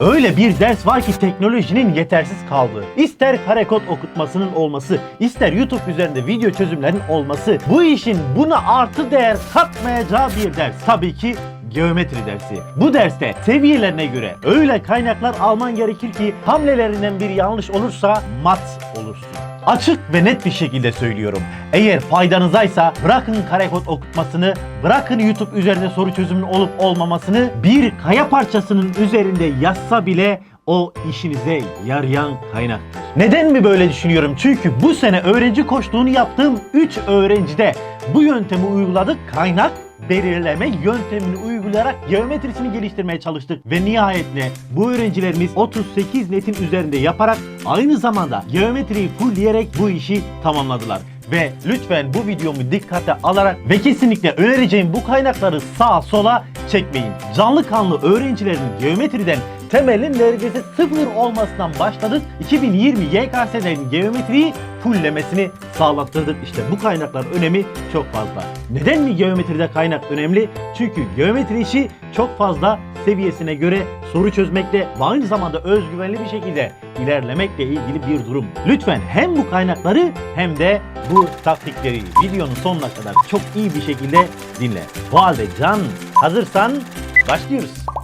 Öyle bir ders var ki teknolojinin yetersiz kaldığı. İster karekod okutmasının olması, ister YouTube üzerinde video çözümlerinin olması, bu işin buna artı değer katmayacağı bir ders. Tabii ki geometri dersi. Bu derste seviyelerine göre öyle kaynaklar alman gerekir ki hamlelerinden bir yanlış olursa mat olursun. Açık ve net bir şekilde söylüyorum. Eğer faydanızaysa bırakın karekod okutmasını, bırakın YouTube üzerinde soru çözümünün olup olmamasını bir kaya parçasının üzerinde yazsa bile o işinize yarayan kaynaktır. Neden mi böyle düşünüyorum? Çünkü bu sene öğrenci koçluğunu yaptığım 3 öğrencide bu yöntemi uyguladık. Kaynak belirleme yöntemini uygulayarak geometrisini geliştirmeye çalıştık ve nihayetinde bu öğrencilerimiz 38 netin üzerinde yaparak aynı zamanda geometriyi fullleyerek bu işi tamamladılar. Ve lütfen bu videomu dikkate alarak ve kesinlikle önereceğim bu kaynakları sağa sola çekmeyin. Canlı kanlı öğrencilerin geometriden temelin neredeyse sıfır olmasından başladık. 2020 YKS'lerin geometriyi fulllemesini sağlattırdık. İşte bu kaynaklar önemi çok fazla. Neden mi geometride kaynak önemli? Çünkü geometri işi çok fazla seviyesine göre soru çözmekle ve aynı zamanda özgüvenli bir şekilde ilerlemekle ilgili bir durum. Lütfen hem bu kaynakları hem de bu taktikleri videonun sonuna kadar çok iyi bir şekilde dinle. Bu halde Can hazırsan başlıyoruz.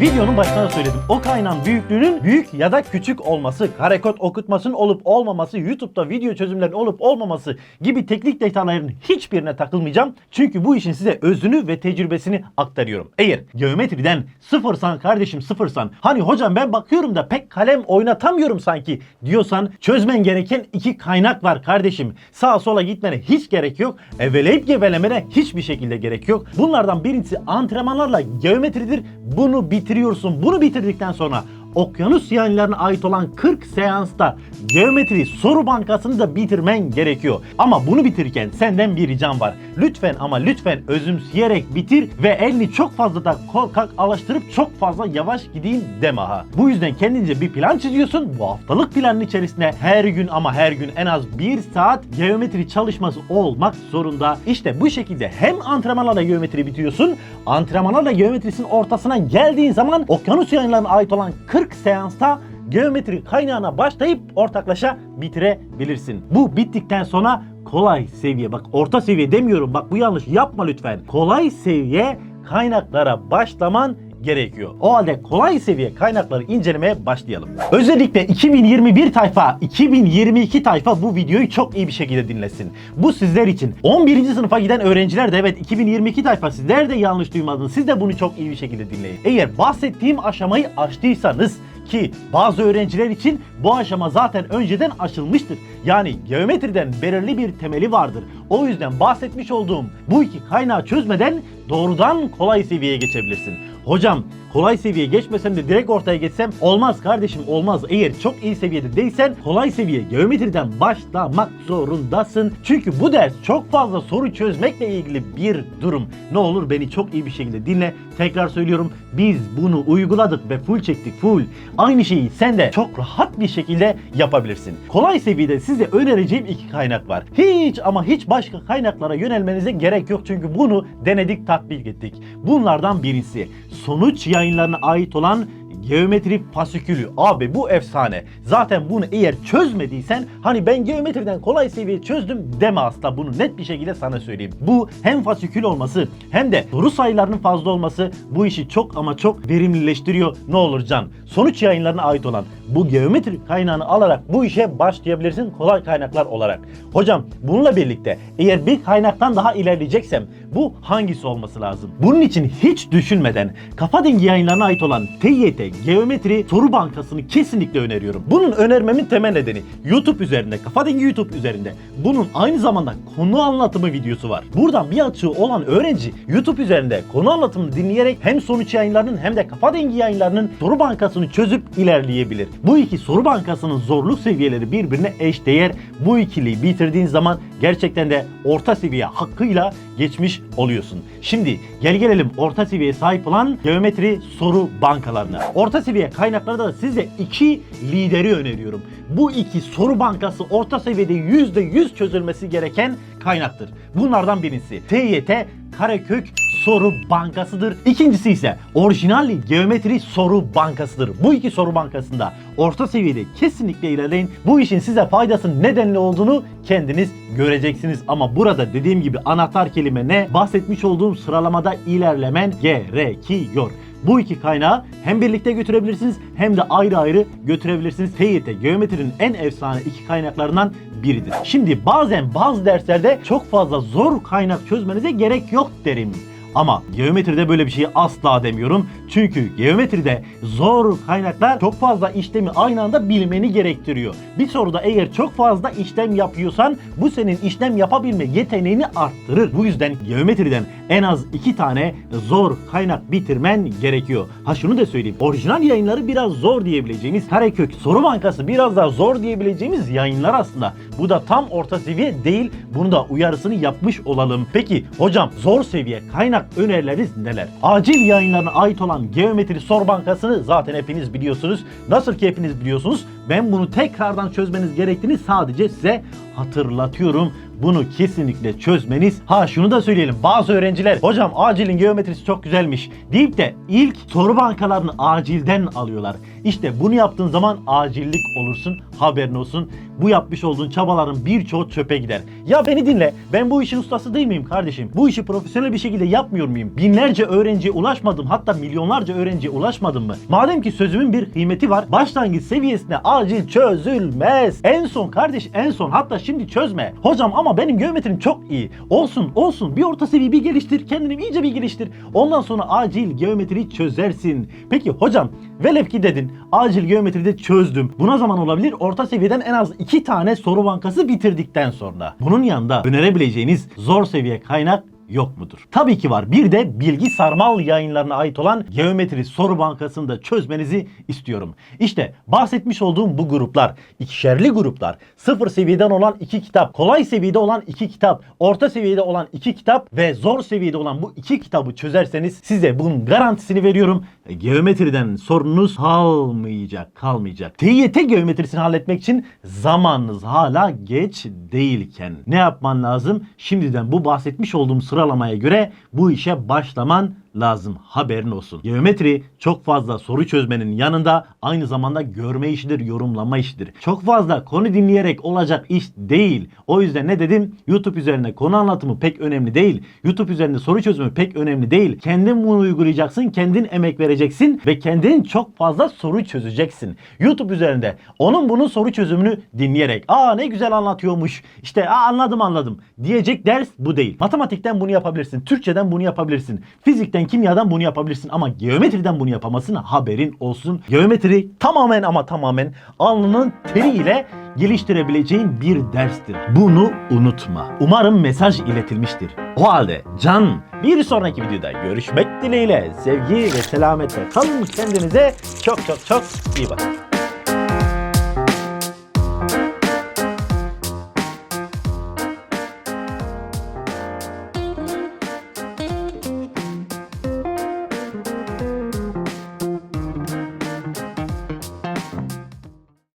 Videonun başında da söyledim. O kaynağın büyüklüğünün büyük ya da küçük olması, karekod okutmasının olup olmaması, YouTube'da video çözümlerin olup olmaması gibi teknik detayların hiçbirine takılmayacağım. Çünkü bu işin size özünü ve tecrübesini aktarıyorum. Eğer geometriden sıfırsan kardeşim sıfırsan, hani hocam ben bakıyorum da pek kalem oynatamıyorum sanki diyorsan çözmen gereken iki kaynak var kardeşim. Sağa sola gitmene hiç gerek yok. Eveleyip gevelemene hiçbir şekilde gerek yok. Bunlardan birincisi antrenmanlarla geometridir. Bunu bitiriyorsun. Bunu bitirdikten sonra okyanus yayınlarına ait olan 40 seansta geometri soru bankasını da bitirmen gerekiyor. Ama bunu bitirirken senden bir ricam var. Lütfen ama lütfen özümseyerek bitir ve elini çok fazla da korkak alıştırıp çok fazla yavaş gideyim deme ha. Bu yüzden kendince bir plan çiziyorsun. Bu haftalık planın içerisinde her gün ama her gün en az bir saat geometri çalışması olmak zorunda. İşte bu şekilde hem antrenmanlarla geometri bitiyorsun, antrenmanlarla geometrisinin ortasına geldiğin zaman okyanus yayınlarına ait olan 40 seansta geometri kaynağına başlayıp ortaklaşa bitirebilirsin. Bu bittikten sonra kolay seviye bak orta seviye demiyorum bak bu yanlış yapma lütfen. Kolay seviye kaynaklara başlaman gerekiyor. O halde kolay seviye kaynakları incelemeye başlayalım. Özellikle 2021 tayfa, 2022 tayfa bu videoyu çok iyi bir şekilde dinlesin. Bu sizler için. 11. sınıfa giden öğrenciler de evet 2022 tayfa sizler de yanlış duymadınız. Siz de bunu çok iyi bir şekilde dinleyin. Eğer bahsettiğim aşamayı aştıysanız ki bazı öğrenciler için bu aşama zaten önceden aşılmıştır. Yani geometriden belirli bir temeli vardır. O yüzden bahsetmiş olduğum bu iki kaynağı çözmeden doğrudan kolay seviyeye geçebilirsin. Hocam kolay seviyeye geçmesem de direkt ortaya geçsem olmaz kardeşim olmaz. Eğer çok iyi seviyede değilsen kolay seviye geometriden başlamak zorundasın. Çünkü bu ders çok fazla soru çözmekle ilgili bir durum. Ne olur beni çok iyi bir şekilde dinle. Tekrar söylüyorum biz bunu uyguladık ve full çektik full. Aynı şeyi sen de çok rahat bir şekilde yapabilirsin. Kolay seviyede size önereceğim iki kaynak var. Hiç ama hiç başka kaynaklara yönelmenize gerek yok çünkü bunu denedik tatbik ettik. Bunlardan birisi sonuç yayınlarına ait olan geometri fasikülü. Abi bu efsane. Zaten bunu eğer çözmediysen hani ben geometriden kolay seviye çözdüm deme asla. Bunu net bir şekilde sana söyleyeyim. Bu hem fasikül olması hem de soru sayılarının fazla olması bu işi çok ama çok verimlileştiriyor. Ne olur can. Sonuç yayınlarına ait olan bu geometri kaynağını alarak bu işe başlayabilirsin kolay kaynaklar olarak. Hocam bununla birlikte eğer bir kaynaktan daha ilerleyeceksem bu hangisi olması lazım? Bunun için hiç düşünmeden Kafa Dengi yayınlarına ait olan TYT Geometri Soru Bankası'nı kesinlikle öneriyorum. Bunun önermemin temel nedeni YouTube üzerinde, Kafa Dengi YouTube üzerinde bunun aynı zamanda konu anlatımı videosu var. Buradan bir açığı olan öğrenci YouTube üzerinde konu anlatımını dinleyerek hem sonuç yayınlarının hem de Kafa Dengi yayınlarının soru bankasını çözüp ilerleyebilir. Bu iki soru bankasının zorluk seviyeleri birbirine eşdeğer. Bu ikiliyi bitirdiğin zaman gerçekten de orta seviye hakkıyla geçmiş oluyorsun. Şimdi gel gelelim orta seviyeye sahip olan geometri soru bankalarına. Orta seviye kaynaklarda da size iki lideri öneriyorum. Bu iki soru bankası orta seviyede %100 çözülmesi gereken kaynaktır. Bunlardan birincisi TYT Karekök soru bankasıdır. İkincisi ise orijinal geometri soru bankasıdır. Bu iki soru bankasında orta seviyede kesinlikle ilerleyin. Bu işin size faydasının nedenli olduğunu kendiniz göreceksiniz. Ama burada dediğim gibi anahtar kelime ne? Bahsetmiş olduğum sıralamada ilerlemen gerekiyor. Bu iki kaynağı hem birlikte götürebilirsiniz hem de ayrı ayrı götürebilirsiniz. TYT geometrinin en efsane iki kaynaklarından biridir. Şimdi bazen bazı derslerde çok fazla zor kaynak çözmenize gerek yok derim. Ama geometride böyle bir şeyi asla demiyorum. Çünkü geometride zor kaynaklar çok fazla işlemi aynı anda bilmeni gerektiriyor. Bir soruda eğer çok fazla işlem yapıyorsan bu senin işlem yapabilme yeteneğini arttırır. Bu yüzden geometriden en az iki tane zor kaynak bitirmen gerekiyor. Ha şunu da söyleyeyim. Orijinal yayınları biraz zor diyebileceğimiz Karekök Soru Bankası biraz daha zor diyebileceğimiz yayınlar aslında. Bu da tam orta seviye değil. Bunu da uyarısını yapmış olalım. Peki hocam zor seviye kaynak önerileriniz neler? Acil yayınlarına ait olan Geometri Soru Bankası'nı zaten hepiniz biliyorsunuz. Nasıl ki hepiniz biliyorsunuz ben bunu tekrardan çözmeniz gerektiğini sadece size hatırlatıyorum. Bunu kesinlikle çözmeniz. Ha şunu da söyleyelim. Bazı öğrenciler hocam acilin geometrisi çok güzelmiş deyip de ilk soru bankalarını acilden alıyorlar. İşte bunu yaptığın zaman acillik olursun. Haberin olsun. Bu yapmış olduğun çabaların birçoğu çöpe gider. Ya beni dinle. Ben bu işin ustası değil miyim kardeşim? Bu işi profesyonel bir şekilde yapmıyor muyum? Binlerce öğrenciye ulaşmadım. Hatta milyonlarca öğrenciye ulaşmadım mı? Madem ki sözümün bir kıymeti var. Başlangıç seviyesinde acil çözülmez. En son kardeş en son. Hatta şimdi çözme. Hocam ama benim geometrim çok iyi. Olsun olsun. Bir orta seviye bir geliştir. Kendini iyice bir geliştir. Ondan sonra acil geometri çözersin. Peki hocam velev ki dedin acil geometride çözdüm. Buna zaman olabilir. Orta seviyeden en az iki tane soru bankası bitirdikten sonra. Bunun yanında önerebileceğiniz zor seviye kaynak yok mudur? Tabii ki var. Bir de Bilgi Sarmal yayınlarına ait olan Geometri Soru Bankası'nı da çözmenizi istiyorum. İşte bahsetmiş olduğum bu gruplar, ikişerli gruplar, sıfır seviyeden olan iki kitap, kolay seviyede olan iki kitap, orta seviyede olan iki kitap ve zor seviyede olan bu iki kitabı çözerseniz size bunun garantisini veriyorum. Geometriden sorununuz kalmayacak, kalmayacak. TYT geometrisini halletmek için zamanınız hala geç değilken ne yapman lazım? Şimdiden bu bahsetmiş olduğum sıralamaya göre bu işe başlaman lazım. Haberin olsun. Geometri çok fazla soru çözmenin yanında aynı zamanda görme işidir, yorumlama işidir. Çok fazla konu dinleyerek olacak iş değil. O yüzden ne dedim? YouTube üzerine konu anlatımı pek önemli değil. YouTube üzerinde soru çözümü pek önemli değil. Kendin bunu uygulayacaksın, kendin emek vereceksin ve kendin çok fazla soru çözeceksin. YouTube üzerinde onun bunun soru çözümünü dinleyerek aa ne güzel anlatıyormuş işte aa anladım anladım diyecek ders bu değil. Matematikten bunu yapabilirsin, Türkçeden bunu yapabilirsin, fizikten kimyadan bunu yapabilirsin ama geometriden bunu yapamazsın haberin olsun. Geometri tamamen ama tamamen alnının teriyle geliştirebileceğin bir derstir. Bunu unutma. Umarım mesaj iletilmiştir. O halde can bir sonraki videoda görüşmek dileğiyle sevgi ve selametle kalın kendinize çok çok çok iyi bakın.